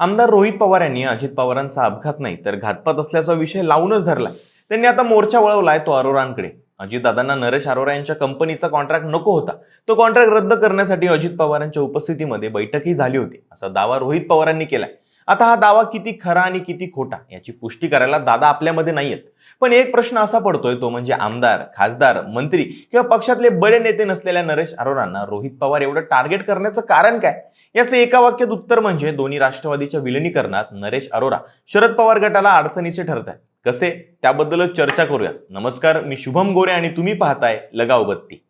आमदार रोहित पवार यांनी अजित पवारांचा अपघात नाही तर घातपात असल्याचा विषय लावूनच धरला त्यांनी आता मोर्चा वळवलाय तो अरोरांकडे. अजितदादांना नरेश अरोरा यांच्या कंपनीचा कॉन्ट्रॅक्ट नको होता. तो कॉन्ट्रॅक्ट रद्द करण्यासाठी अजित पवारांच्या उपस्थितीमध्ये बैठकही झाली होती. असा दावा रोहित पवारांनी केलाय. आता हा दावा किती खरा आणि किती खोटा याची पुष्टी करायला दादा आपल्यामध्ये नाहीयेत. पण एक प्रश्न असा पडतोय तो म्हणजे आमदार खासदार मंत्री किंवा पक्षातले बडे नेते नसलेल्या नरेश अरोरांना रोहित पवार एवढं टार्गेट करण्याचं कारण काय? याचं एका वाक्यात उत्तर म्हणजे दोन्ही राष्ट्रवादीच्या विलिनीकरणात नरेश अरोरा शरद पवार गटाला अडचणीचे ठरत आहेत कसे? त्याबद्दलच चर्चा करूया. नमस्कार मी शुभम गोरे आणि तुम्ही पाहताय लगाव बत्ती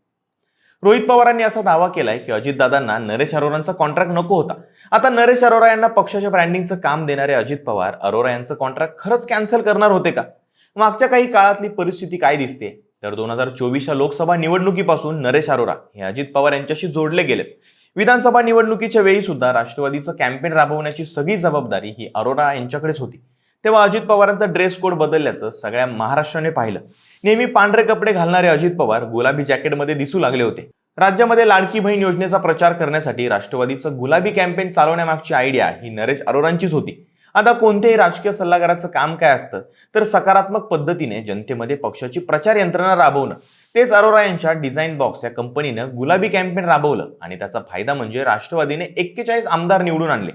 रोहित पवारांनी असा दावा केलाय की अजितदादांना नरेश अरोरांचा कॉन्ट्रॅक्ट नको होता. आता नरेश अरोरा यांना पक्षाच्या ब्रँडिंगचं काम देणारे अजित पवार अरोरा यांचं कॉन्ट्रॅक्ट खरंच कॅन्सल करणार होते का? मागच्या काही काळातली परिस्थिती काय दिसते तर दोन हजार चोवीसच्या लोकसभा निवडणुकीपासून नरेश अरोरा हे अजित पवार यांच्याशी जोडले गेलेत विधानसभा निवडणुकीच्या वेळी सुद्धा राष्ट्रवादीचं कॅम्पेन राबवण्याची सगळी जबाबदारी ही अरोरा यांच्याकडेच होती. तेव्हा अजित पवारांचा ड्रेस कोड बदलल्याचं सगळ्या महाराष्ट्राने पाहिलं. नेहमी पांढरे कपडे घालणारे अजित पवार गुलाबी जॅकेटमध्ये दिसू लागले होते. राज्यामध्ये लाडकी बहीण योजनेचा प्रचार करण्यासाठी राष्ट्रवादीचं गुलाबी कॅम्पेन चालवण्यामागची आयडिया ही नरेश अरोरांचीच होती. आता कोणत्याही राजकीय सल्लागाराचं काम काय असतं? तर सकारात्मक पद्धतीने जनतेमध्ये पक्षाची प्रचार यंत्रणा राबवणं. तेच अरोरा यांच्या डिझाईन बॉक्स या कंपनीनं गुलाबी कॅम्पेन राबवलं आणि त्याचा फायदा म्हणजे राष्ट्रवादीने एक्केचाळीस आमदार निवडून आणले.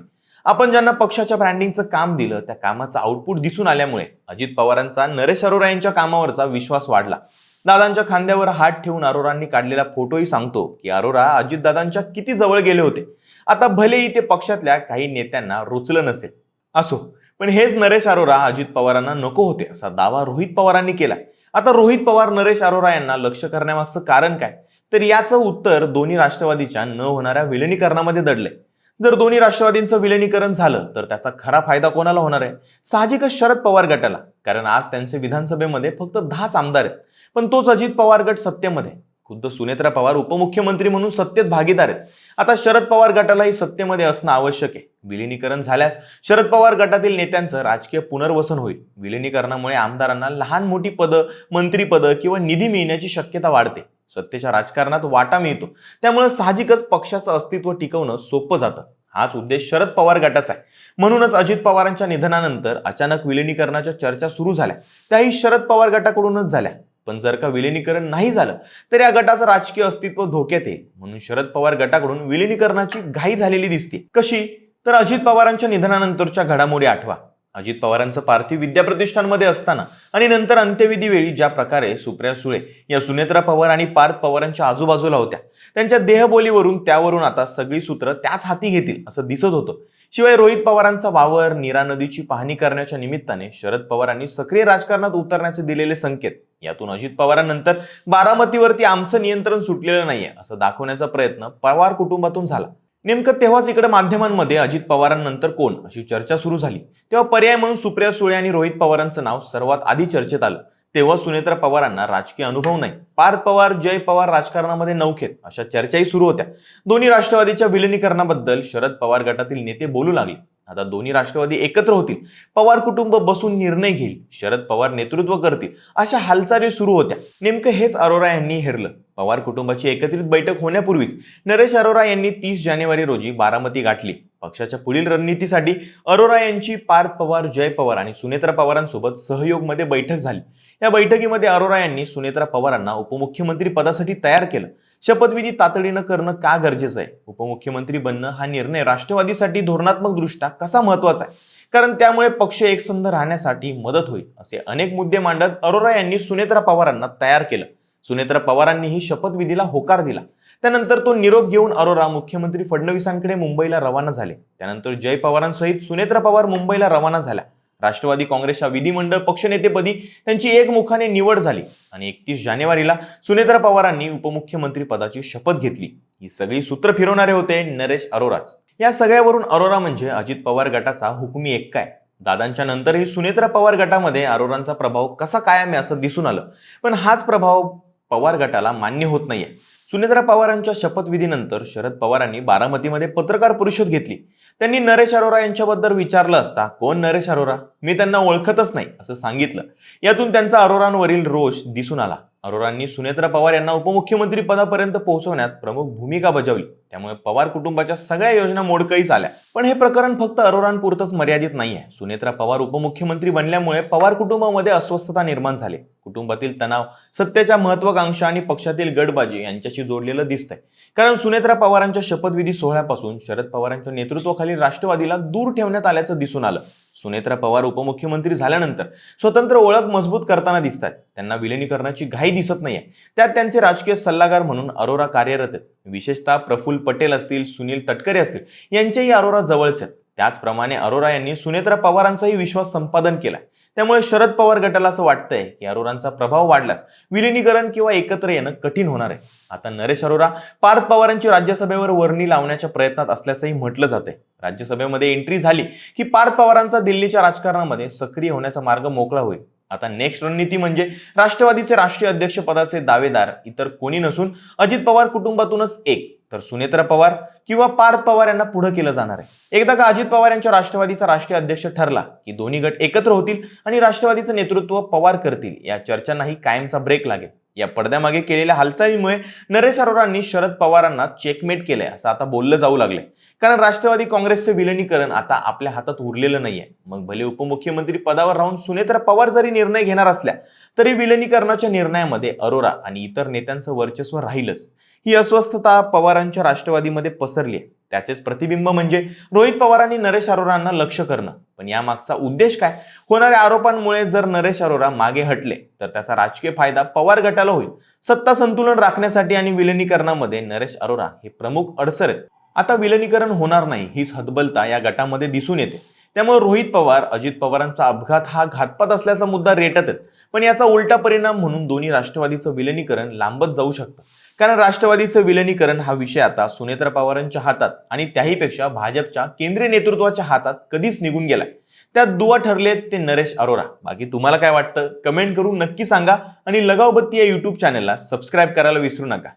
आपण ज्यांना पक्षाच्या ब्रँडिंगचं काम दिलं त्या कामाचं आउटपुट दिसून आल्यामुळे अजित पवारांचा नरेश अरोरा यांच्या कामावरचा विश्वास वाढला. दादांच्या खांद्यावर हात ठेवून अरोरांनी काढलेला फोटोही सांगतो की अरोरा अजितदादांच्या किती जवळ गेले होते. आता भलेही ते पक्षातल्या काही नेत्यांना रुचलं नसेल असो. पण हेच नरेश अरोरा अजित पवारांना नको होते असा दावा रोहित पवारांनी केला. आता रोहित पवार नरेश अरोरा यांना लक्ष करण्यामागचं कारण काय? तर याचं उत्तर दोन्ही राष्ट्रवादीच्या न होणाऱ्या विलिनीकरणामध्ये दडलंय. जर दोन्ही राष्ट्रवादींचं विलिनीकरण झालं तर त्याचा खरा फायदा कोणाला होणार आहे? साहजिकच शरद पवार गटाला कारण आज त्यांचे विधानसभेमध्ये फक्त दहाच आमदार आहेत. पण तोच अजित पवार गट सत्तेमध्ये खुद्द सुनेत्रा पवार उपमुख्यमंत्री म्हणून सत्तेत भागीदार आहेत. आता शरद पवार गटालाही सत्तेमध्ये असणं आवश्यक आहे. विलिनीकरण झाल्यास शरद पवार गटातील नेत्यांचं राजकीय पुनर्वसन होईल. विलिनीकरणामुळे आमदारांना लहान मोठी पदं मंत्रीपदं किंवा निधी मिळण्याची शक्यता वाढते. सत्तेच्या राजकारणात वाटा मिळतो. त्यामुळे साहजिकच पक्षाचं अस्तित्व टिकवणं सोपं जातं. हाच उद्देश शरद पवार गटाचा आहे. म्हणूनच अजित पवारांच्या निधनानंतर अचानक विलिनीकरणाच्या चर्चा सुरू झाल्या. त्याही शरद पवार गटाकडूनच झाल्या. पण जर का विलिनीकरण नाही झालं तर या गटाचं राजकीय अस्तित्व धोक्यात येईल. म्हणून शरद पवार गटाकडून विलिनीकरणाची घाई झालेली दिसते. कशी? तर अजित पवारांच्या निधनानंतरच्या घडामोडी आठवा. अजित पवारांचं पार्थिव विद्याप्रतिष्ठानमध्ये असताना आणि नंतर अंत्यविधी वेळी ज्या प्रकारे सुप्रिया सुळे या सुनेत्रा पवार आणि पार्थ पवारांच्या आजूबाजूला होत्या त्यांच्या देहबोलीवरून त्यावरून आता सगळी सूत्र त्याच हाती घेतील असं दिसत होतं. शिवाय रोहित पवारांचा वावर नीरा नदीची पाहणी करण्याच्या निमित्ताने शरद पवारांनी सक्रिय राजकारणात उतरण्याचे दिलेले संकेत यातून अजित पवारांनंतर बारामतीवरती आमचं नियंत्रण सुटलेलं नाहीये असं दाखवण्याचा प्रयत्न पवार कुटुंबातून झाला. नेमकं तेव्हाच इकडे माध्यमांमध्ये अजित पवारांनंतर कोण? अशी चर्चा सुरू झाली. तेव्हा पर्याय म्हणून सुप्रिया सुळे आणि रोहित पवारांचं नाव सर्वात आधी चर्चेत आलं. तेव्हा सुनेत्रा पवारांना राजकीय अनुभव नाही. पार्थ पवार जय पवार राजकारणामध्ये नौखेत अशा चर्चाही सुरू होत्या. दोन्ही राष्ट्रवादीच्या विलिनीकरणाबद्दल शरद पवार गटातील नेते बोलू लागले. आता दोन्ही राष्ट्रवादी एकत्र होतील. पवार कुटुंब बसून निर्णय घेईल. शरद पवार नेतृत्व करतील. अशा हालचाली सुरू होत्या. नेमकं हेच अरोरा यांनी हेरलं. पवार कुटुंबाची एकत्रित बैठक होण्यापूर्वीच नरेश अरोरा यांनी तीस जानेवारी रोजी बारामती गाठली. पक्षाच्या पुढील रणनीतीसाठी अरोरा यांची पार्थ पवार जय पवार आणि सुनेत्रा पवारांसोबत सहयोगमध्ये बैठक झाली. या बैठकीमध्ये अरोरा यांनी सुनेत्रा पवारांना उपमुख्यमंत्री पदासाठी तयार केलं. शपथविधी तातडीनं करणं का गरजेचं आहे? उपमुख्यमंत्री बनणं हा निर्णय राष्ट्रवादीसाठी धोरणात्मक दृष्ट्या कसा महत्त्वाचा आहे? कारण त्यामुळे पक्ष एकसंध राहण्यासाठी मदत होईल असे अनेक मुद्दे मांडत अरोरा यांनी सुनेत्रा पवारांना तयार केलं. सुनेत्रा पवारांनीही शपथविधीला होकार दिला. त्यानंतर तो निरोप घेऊन अरोरा मुख्यमंत्री फडणवीसांकडे मुंबईला रवाना झाले. त्यानंतर जय पवारांसहित सुनेत्रा पवार मुंबईला रवाना झाल्या. राष्ट्रवादी काँग्रेसच्या विधिमंडळ पक्षनेतेपदी त्यांची एकमुखाने निवड झाली आणि एकतीस जानेवारीला सुनेत्रा पवारांनी उपमुख्यमंत्री पदाची शपथ घेतली. ही सगळी सूत्र फिरवणारे होते नरेश अरोराच. या सगळ्यावरून अरोरा म्हणजे अजित पवार गटाचा हुकमी एक काय? दादांच्या नंतरही सुनेत्रा पवार गटामध्ये अरोरांचा प्रभाव कसा कायम आहे असं दिसून आलं. पण हाच प्रभाव पवार गटाला मान्य होत नाहीये. सुनेत्रा पवारांच्या शपथविधीनंतर शरद पवारांनी बारामतीमध्ये पत्रकार परिषद घेतली. त्यांनी नरेश अरोरा यांच्याबद्दल विचारलं असता कोण नरेश अरोरा? मी त्यांना ओळखतच नाही असं सांगितलं. यातून त्यांचा अरोरांवरील रोष दिसून आला. अरोरांनी सुनेत्रा पवार यांना उपमुख्यमंत्री पदापर्यंत पोहोचवण्यात प्रमुख भूमिका बजावली. त्यामुळे पवार कुटुंबाच्या सगळ्या योजना मोडकळीस आल्या. पण हे प्रकरण फक्त अरोरांपुरतच मर्यादित नाहीये. सुनेत्रा पवार उपमुख्यमंत्री बनल्यामुळे पवार कुटुंबामध्ये अस्वस्थता निर्माण झाली. कुटुंबातील तणाव सत्तेच्या महत्वाकांक्षा आणि पक्षातील गटबाजी यांच्याशी जोडलेलं दिसतंय. कारण सुनेत्रा पवारांच्या शपथविधी सोहळ्यापासून शरद पवारांच्या नेतृत्वाखाली राष्ट्रवादीला दूर ठेवण्यात आल्याचं दिसून आलं. सुनेत्रा पवार उपमुख्यमंत्री झाल्यानंतर स्वतंत्र ओळख मजबूत करताना दिसतात त्यांना विलिनीकरणाची घाई दिसत नाहीये. त्यात त्यांचे राजकीय सल्लागार म्हणून अरोरा कार्यरत आहेत. विशेषतः प्रफुल्ल पटेल असतील सुनील तटकरे असतील यांचेही अरोरा जवळचे आहेत. त्याचप्रमाणे अरोरा यांनी सुनेत्रा पवारांचाही विश्वास संपादन केला त्यामुळे शरद पवार गटाला असं वाटतंय की अरोरांचा प्रभाव वाढल्यास विलिनीकरण किंवा एकत्र येणं कठीण होणार आहे. आता नरेश अरोरा पार्थ पवारांची राज्यसभेवर वर्णी लावण्याच्या प्रयत्नात असल्याचंही म्हटलं जाते राज्यसभेमध्ये एंट्री झाली की पार्थ पवारांचा दिल्लीच्या राजकारणामध्ये सक्रिय होण्याचा मार्ग मोकळा होईल. आता नेक्स्ट रणनीती म्हणजे राष्ट्रवादीचे राष्ट्रीय अध्यक्ष पदाचे दावेदार इतर कोणी नसून अजित पवार कुटुंबातूनच एक. तर सुनेत्रा पवार किंवा पार्थ पवार यांना पुढे केलं जाणार आहे. एकदा का अजित पवार यांच्या राष्ट्रवादीचा राष्ट्रीय अध्यक्ष ठरला की दोन्ही गट एकत्र होतील आणि राष्ट्रवादीचं नेतृत्व पवार करतील या चर्चांनाही कायमचा ब्रेक लागेल. या पडद्यामागे केलेल्या हालचालीमुळे नरेश अरोरांनी शरद पवारांना चेकमेट केलंय असं आता बोललं जाऊ लागलंय. कारण राष्ट्रवादी काँग्रेसचे विलनीकरण आता आपल्या हातात उरलेलं नाहीये. मग भले उपमुख्यमंत्री पदावर राहून सुनेत्रा पवार जरी निर्णय घेणार असल्या तरी विलनीकरणाच्या निर्णयामध्ये अरोरा आणि इतर नेत्यांचं वर्चस्व राहीलच. ही अस्वस्थता पवारांच्या राष्ट्रवादीमध्ये पसरली आहे. त्याचेच प्रतिबिंब म्हणजे रोहित पवारांनी नरेश अरोरांना लक्ष करणं. पण यामागचा उद्देश काय? होणाऱ्या आरोपांमुळे जर नरेश अरोरा मागे हटले तर त्याचा राजकीय फायदा पवार गटाला होईल. सत्ता संतुलन राखण्यासाठी आणि विलिनीकरणामध्ये नरेश अरोरा हे प्रमुख अडसर आहेत. आता विलिनीकरण होणार नाही हीच हतबलता या गटामध्ये दिसून येते. त्यामुळे रोहित पवार अजित पवारांचा अपघात हा घातपात असल्याचा मुद्दा रेटत आहेत. पण याचा उलटा परिणाम म्हणून दोन्ही राष्ट्रवादीचं विलनीकरण लांबत जाऊ शकतं. कारण राष्ट्रवादीचं विलनीकरण हा विषय आता सुनेत्रा पवारांच्या हातात आणि त्याहीपेक्षा भाजपच्या केंद्रीय नेतृत्वाच्या हातात कधीच निघून गेलाय. त्यात दुवा ठरले ते नरेश अरोरा. बाकी तुम्हाला काय वाटतं? कमेंट करून नक्की सांगा आणि लगावबत्ती या युट्यूब चॅनलला सबस्क्राईब करायला विसरू नका.